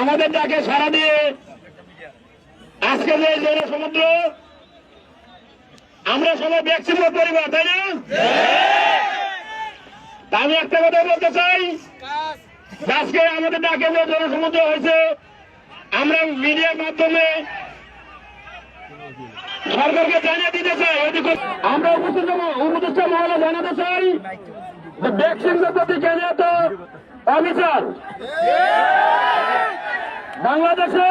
আমাদের ডাকে সারা দিয়ে আজকে যে জনসমুদ্র আমরা সবাই ব্যক্তিগত পরিবার, তাই না? আমি একটা কথা বলতে চাই, আজকে আমাদের ডাকে যে জনসমুদ্র হয়েছে, আমরা মিডিয়ার মাধ্যমে সরকারকে জানিয়ে দিতে চাই আমরা উপস্থিত মহলে জানাতে চাই যে ভ্যাকসিনের প্রতি কেনিয়াত অবিচার। বাংলাদেশে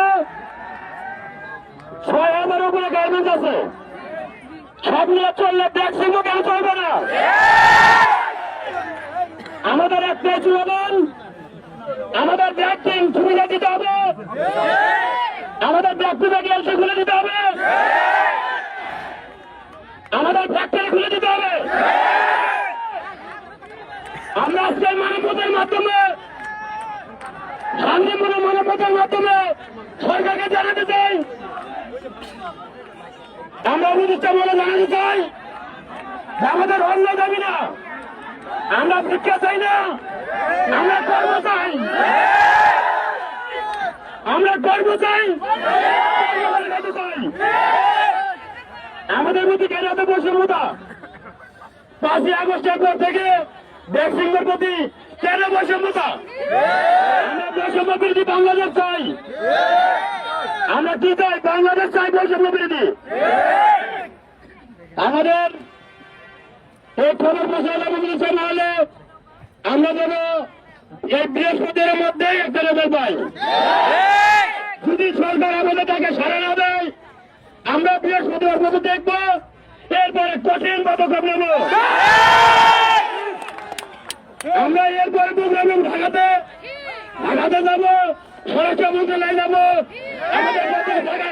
ছয় হাজার উপরে গার্মেন্টস আছে। সব নিয়ে চললে ভ্যাকসিনও কেন চলবে না? আমাদের একটাই স্লোগান আমাদের ভ্যাকসিন সুবিধা দিতে হবে। আমাদের ব্যক্তিগত এলসি খুলে দিতে হবে। আমাদের ফ্যাক্টরি খুলে দিতে হবে। আমরা আজকে মানবতার মাধ্যমে মানবতার মাধ্যমে সরকারকে জানাতে চাই। আমরা উপদেষ্টা বলে জানাতে চাই আমাদের অন্য দাবি না। আমরা ভিক্ষা চাই না, আমরা কর্ম চাই। আমরা কর্ম চাই। আমাদের মধ্যে কেন এত বৈষম্যতা? পাঁচই আগস্টের পর থেকে ভ্যাকসিনের প্রতি কেন বৈষম্যতা? আমরা বৈষম্য বাংলাদেশ চাই। আমরা কি চাই? বাংলাদেশ চাই বৈষম্য বিরোধী। আমাদের এই খবর প্রচার অবস্থা না হলে আমরা যেন এই বৃহস্পতির মধ্যেই একটা রেজাল্ট পাই। যদি সরকার আমাদের তাকে সারা না দেয়, আমরা বৃহস্পতিবার দেখব, এরপরে কঠিন পদক্ষেপ নেব। আমরা এরপরে প্রোগ্রামে ঢাকাতে ঢাকাতে যাব স্বরাষ্ট্র মন্ত্রালয়ে যাব ঢাকা